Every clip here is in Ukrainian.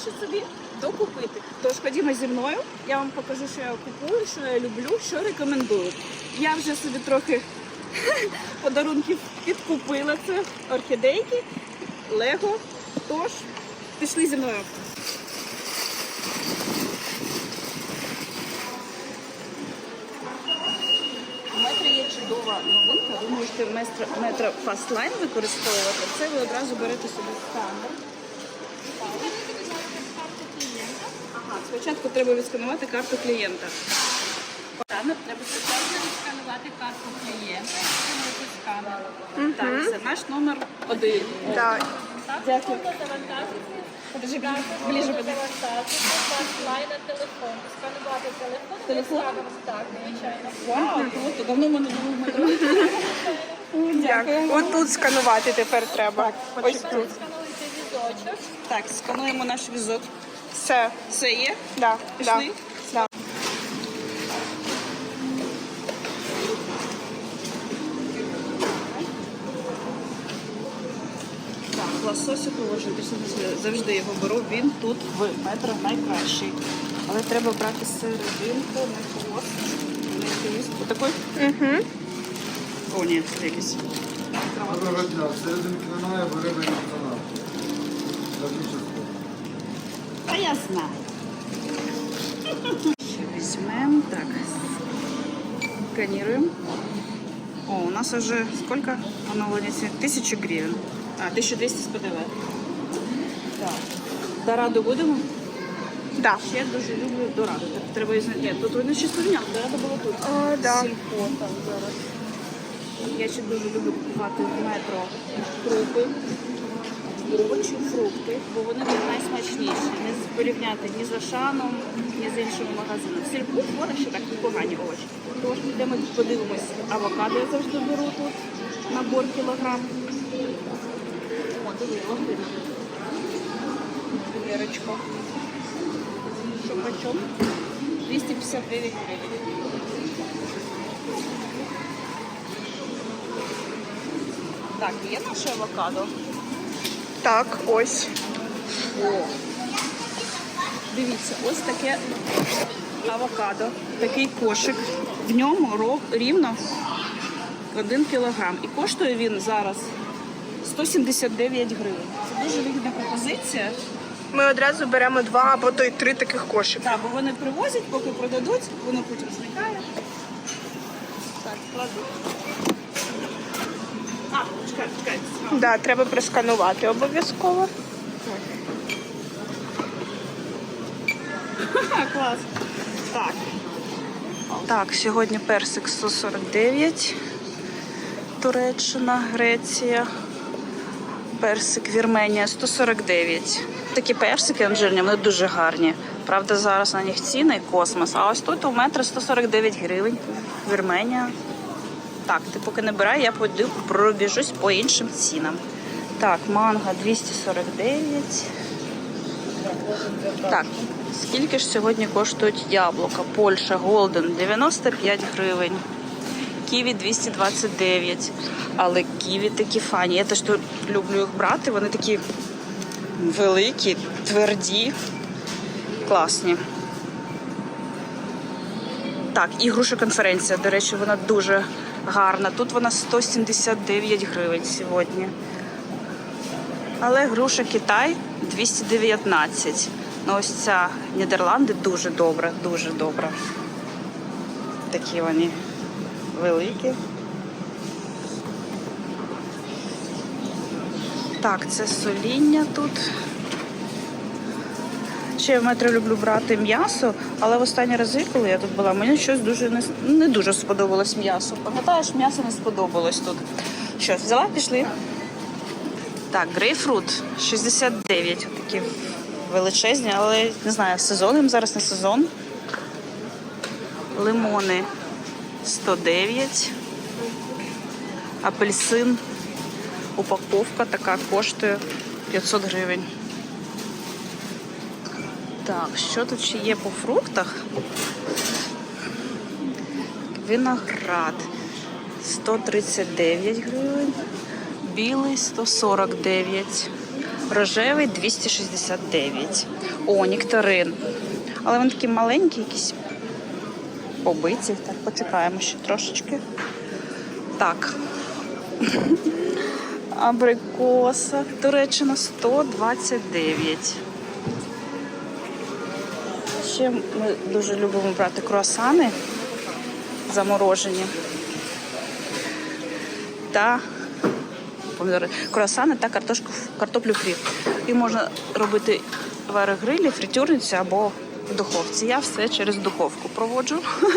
вирішить собі докупити. Тож ходімо зі мною, я вам покажу, що я купую, що я люблю, що рекомендую. Я вже собі трохи подарунків підкупила. Це орхідейки, лего. Тож, пішли зі мною. Чудова новинка. Ви можете метро, Fastlane використовувати. Це ви одразу берете собі сканер. Спочатку треба відсканувати карту клієнта. Треба спочатку Сканувати карту клієнта. Так, це наш номер один. Так. Дякую. Подожди, ближе, на телефон, сканувати телефон, Телефон? так, звичайно. Вау, круто. Давно в мене було метро. Дякую. Отут сканувати тепер треба. Ось тут. Скануйте візочок. Так, скануємо наш візок. Все. Все є? Да, да, Пішли? да. Так, лососик положено, завжди його беру. Він тут в метро найкращий. Але треба брати серединку, не хвост, не хвіст. Отакий? Угу. О, ні, це якийсь. Доброго дня. Серединки немає, бо риби канал. А я знаю. Візьмемо. Так. Сканируем. О, у нас уже сколько поновлення? Тисячу гривень. А, 1200 з ПДВ. Так. Дораду будемо? Да. Ще дуже люблю дораду. Треба і знати. Ні, тут вони ще слівняли, дорада було тут. О, да. Сільпо там зараз. Я ще дуже люблю купувати в метро крупи, овочі, фрукти, бо вони тут найсмачніші. Не порівняти ні з Ашаном, ні з іншими магазинами. В Сільпо вона ще так непогані овочі. Тож підемо подивимось. Авокадо я завжди беру тут. Набор кілограм. О, диви, лохина. Вірочко. Що почем? 259 гривень. Так, є наше авокадо? Так, ось. О. Дивіться, ось таке авокадо, такий кошик. В ньому рівно 1 кілограм. І коштує він зараз 179 гривень. Це дуже вигідна пропозиція. Ми одразу беремо два або то й три таких кошика. Так, бо вони привозять, поки продадуть, воно потім зникає. Так, кладу. Да, треба просканувати обов'язково. Клас. Так. Так, сьогодні персик 149. Туреччина, Греція. Персик Вірменія 149. Такі персики Анжельні, вони дуже гарні. Правда, зараз на них ціни космос. А ось тут у метро 149 гривень. Вірменія. Так, ти поки не бирай, я пойду пробіжусь по іншим цінам. Так, манго 249. Так, скільки ж сьогодні коштують яблука? Польща Голден 95 гривень. Ківі 229. Але ківі такі фані. Я теж тут люблю їх брати. Вони такі великі, тверді, класні. Так, і груша конференція. До речі, вона дуже гарна. Тут вона 179 гривень сьогодні. Але груша Китай 219. Ну ось ця Нідерланди дуже добра, дуже добра. Такі вони великі. Так, це соління тут. Ще я в метро люблю брати м'ясо, але в останні рази, коли я тут була, мені щось дуже не, не дуже сподобалось м'ясо. Пам'ятаєш, м'ясо не сподобалось тут. Що, взяла, пішли? Так, грейпфрут 69. Такі величезні, але не знаю, сезон їм зараз не сезон. Лимони 109. Апельсин. Упаковка така коштує 500 гривень. Так, що тут ще є по фруктах? Виноград 139 гривень, білий 149, Рожевий 269. О, нектарин. Але вони такі маленькі, якісь побиті. Так, почекаємо ще трошечки. Так. Абрикоса. Туреччина 129. Ще ми дуже любимо брати круасани заморожені. Та помідори, круасани та картошку, картоплю фрі. І можна робити в аерогрилі, фритюрниці або в духовці. Я все через духовку проводжу.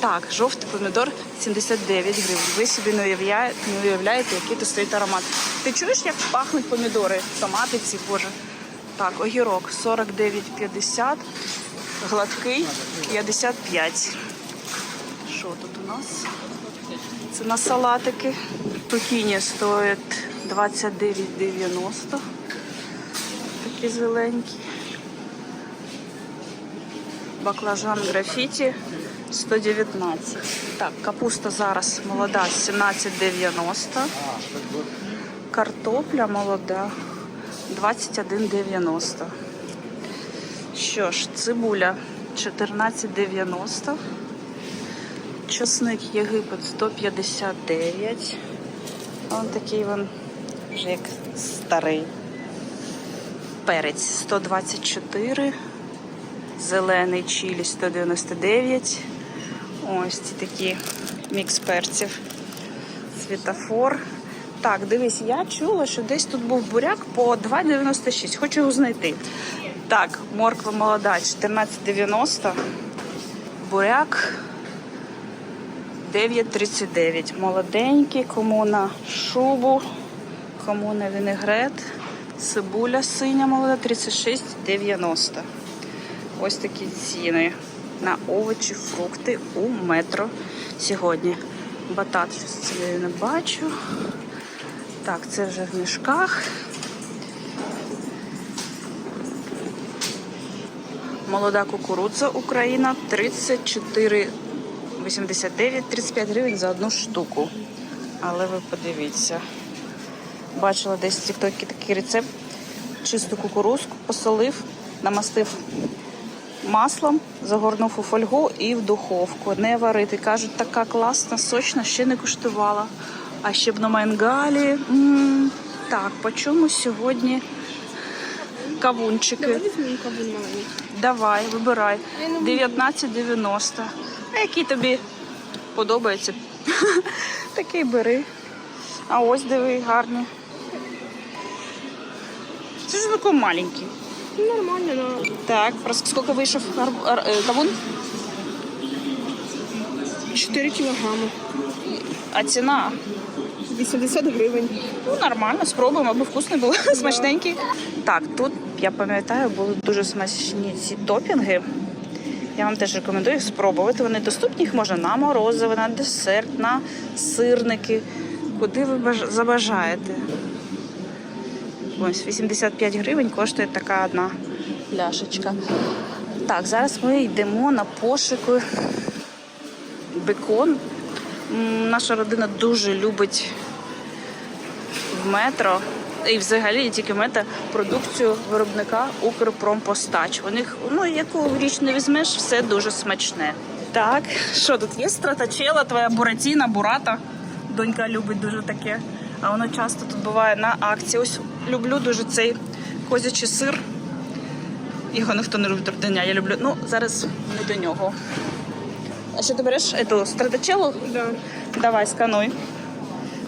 Так, жовтий помідор 79 гривень. Ви собі не уявляєте, не уявляєте, який тут стоїть аромат. Ти чуєш, як пахнуть помідори, томати ці, боже. Так, огірок 49,50, гладкий 55. Що тут у нас? Це на салатики. Пекіні стоїть 29,90. Такі зеленькі. Баклажан графіті 119. Так, капуста зараз молода 17,90. Картопля молода 21,90. Що ж, цибуля 14,90. Часник Єгипет 159. Он такий він вже як старий. Перець 124. Зелений чилі 199. Ось ці такі мікс перців. Світофор. Так, дивись, я чула, що десь тут був буряк по 2,96. Хочу його знайти. Так, морква молода 14,90. Буряк 9,39. Молоденький, кому на шубу, кому на вінегрет. Цибуля синя молода 36,90. Ось такі ціни на овочі, фрукти у метро сьогодні. Батат щось я не бачу. Так, це вже в мішках. Молода кукурудза Україна 34,89, 35 гривень за одну штуку. Але ви подивіться. Бачила десь в тіктокі такий рецепт. Чисту кукурузку посолив, намастив маслом, загорнув у фольгу і в духовку. Не варити. Кажуть, така класна, сочна, ще не куштувала. А ще б на мангалі. М, Так, по чому сьогодні кавунчики? Візьмемо кавун маленький. Давай, вибирай. 19,90. А який тобі подобається? Такий бери. А ось диви, гарний. Це ж такий маленький. Ну, Нормально, но Так, просто скільки вийшов е, кавун? 4 кілограми. А ціна? 80 гривень. Ну, нормально, спробуємо, аби вкусний був, смачненький. Так, тут, я пам'ятаю, були дуже смачні ці топінги. Я вам теж рекомендую їх спробувати. Вони доступні, їх можна на морозиво, на десерт, на сирники. Куди ви забажаєте. Ось 85 гривень коштує така одна пляшечка. Так, зараз ми йдемо на пошуки бекон. Наша родина дуже любить в метро і взагалі не тільки в метро продукцію виробника Укрпромпостач. У них, ну яку річ не візьмеш, все дуже смачне. Так, що тут є стратачела, твоя буратіна, бурата. Донька любить дуже таке. А воно часто тут буває на акції. Ось люблю дуже цей козячий сир. Його ніхто не любить до дня. Я люблю. Ну, зараз не до нього. А що ти береш? Ету стратачелу? Да, Давай, скануй.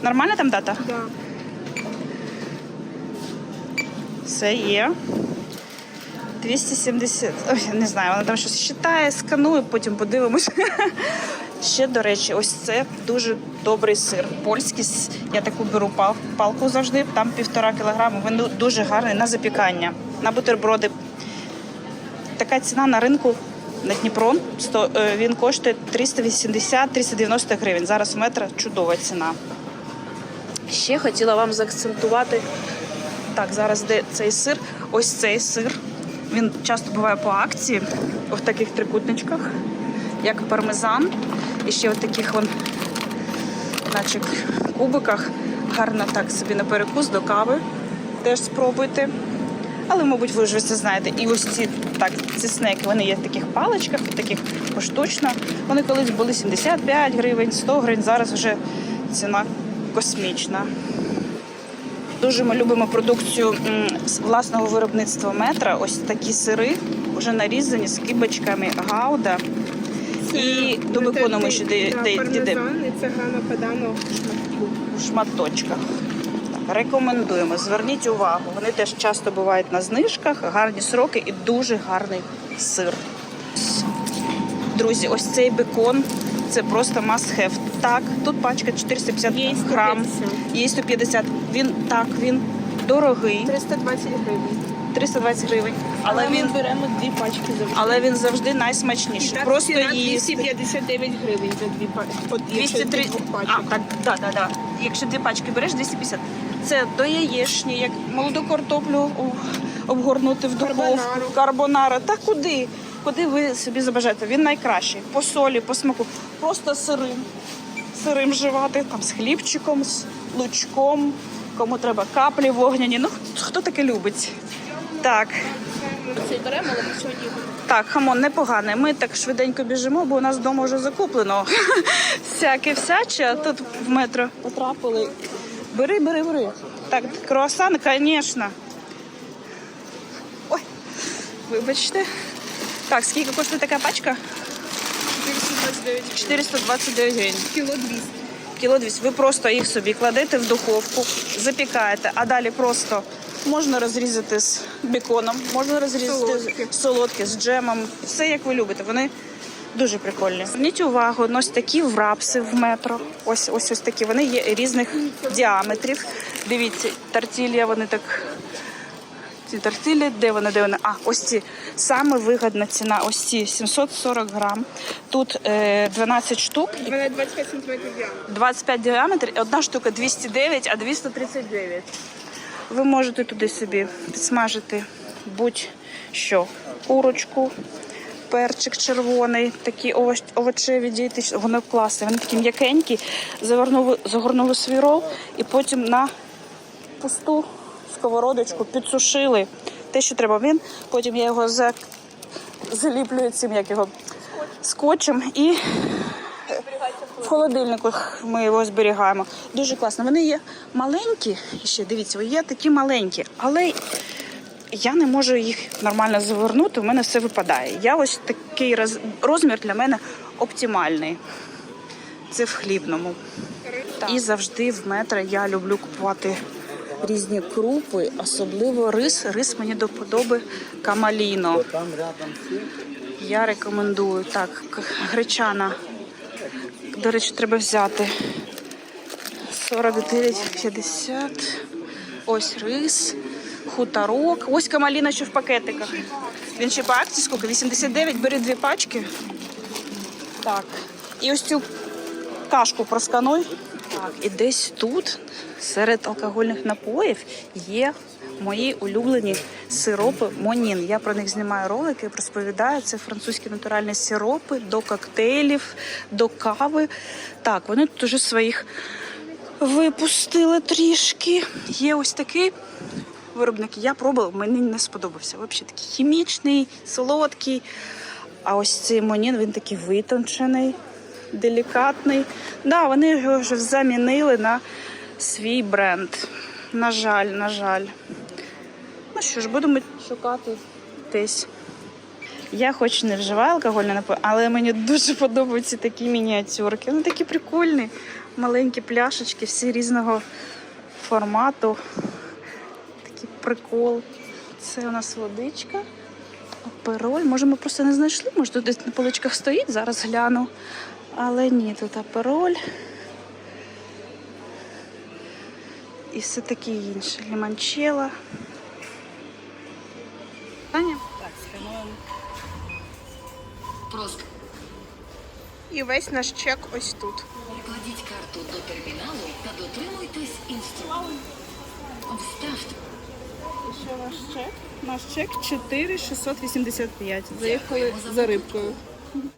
Нормальна там дата? да. Все є. 270. Ой, не знаю, вона там щось читає, сканує, потім подивимось. Ще, до речі, ось це дуже добрий сир. Польський. Я таку беру палку завжди, там півтора кілограму. Він дуже гарний на запікання, на бутерброди. Така ціна на ринку на Дніпро. Е, Він коштує 380-390 гривень. Зараз в метро чудова ціна. Ще хотіла вам заакцентувати так, зараз де цей сир. Ось цей сир. Він часто буває по акції в таких трикутничках, як пармезан. І ще в таких вон, наче кубиках. Гарно так собі на перекус до кави. теж спробуйте. Але, мабуть, ви вже це знаєте. І ось ці так, ці снеки, вони є в таких паличках, таких поштучно. Вони колись були 75 гривень, 100 гривень. Зараз вже ціна космічна. Дуже ми любимо продукцію власного виробництва метра. Ось такі сири, вже нарізані з кибочками гауда. І до бекону ми ще де- де- дійдемо це грана падано в шматочках. Так, рекомендуємо. Зверніть увагу. Вони теж часто бувають на знижках, гарні сроки і дуже гарний сир. Друзі, ось цей бекон це просто must have. Так, тут пачка 450 Є грам. 150. Є 150. Він так, він дорогий, 320 гривень. 320 гривень. Але він, беремо дві пачки завжди. але він завжди найсмачніший. І так Просто ціна їсти. 259 гривень за дві пачки. От якщо 203... двох А, так, да, да, да. Якщо дві пачки береш, 250. Це до яєчні, як молоду картоплю о, обгорнути в духовку, Карбонару. карбонара. Та куди? Куди ви собі забажаєте? Він найкращий. По солі, по смаку. Просто сирим. Сирим живати, там з хлібчиком, з лучком. Кому треба каплі вогняні. Ну, хто таке любить? Так. Цей беремо, але ми сьогодні його Так, хамон непоганий. Ми так швиденько біжимо, бо у нас вдома вже закуплено всяке всяче. А тут в метро потрапили. Бери, бери, бери. Так, круасан, звісно. Ой, вибачте. Так, скільки коштує така пачка? 429 429 гривень. кіло 200. Кіло 200. Ви просто їх собі кладете в духовку, запікаєте, а далі просто можна розрізати з беконом, можна розрізати Солодкі. з солодкі, з джемом. Все як ви любите. Вони дуже прикольні. Зверніть увагу, ось такі врапси в метро. Ось ось ось такі. Вони є різних діаметрів. Дивіться, тартілля, вони так. Ці тортилі, де вони, де вони? А, ось ці. Саме вигідна ціна. Ось ці 740 грам. Тут е, 12 штук. 25 сантиметрів діаметр. 25 діаметр, одна штука 209, а 239. Ви можете туди собі підсмажити будь-що. Курочку, перчик червоний, такі овоч, овочеві дієтичні. Воно класне, вони такі м'якенькі. Загорнули, загорнули свій рол і потім на пусту сковородочку підсушили. Те, що треба. Він, потім я його за... заліплюю цим, як його, скотчем і в холодильнику ми його зберігаємо. Дуже класно. Вони є маленькі, і ще дивіться, є такі маленькі, але я не можу їх нормально завернути, у мене все випадає. Я ось такий роз... розмір для мене оптимальний. Це в хлібному. І завжди в метро я люблю купувати різні крупи, особливо рис. Рис мені до подоби камаліно. Я рекомендую так, гречана. До речі, треба взяти 49,50. Ось рис, хуторок. Ось камаліна, що в пакетиках. Він ще по акції скільки? 89, бери дві пачки. Так. І ось цю кашку проскануй. Так, і десь тут, серед алкогольних напоїв, є мої улюблені сиропи Монін. Я про них знімаю ролики, розповідаю. Це французькі натуральні сиропи до коктейлів, до кави. Так, вони тут уже своїх випустили трішки. Є ось такий виробник. Я пробувала, мені не сподобався. Взагалі такий хімічний, солодкий. А ось цей монін він такий витончений, делікатний. Да, вони його вже замінили на свій бренд. На жаль, на жаль. Ну що ж, будемо шукати десь. Я хоч не вживаю алкогольний напій, але мені дуже подобаються такі мініатюрки. Вони такі прикольні. Маленькі пляшечки, всі різного формату. Такий прикол. Це у нас водичка. Апероль. Може, ми просто не знайшли, може тут десь на поличках стоїть, зараз гляну. Але ні, тут апероль. І все таке інше. Ліманчела. Таня? Так, скануємо. Просто І весь наш чек ось тут. кладіть карту до терміналу та дотримуйтесь інструкцій. Вставте Що ваш чек? Наш чек 4685. Заїхали за рибкою.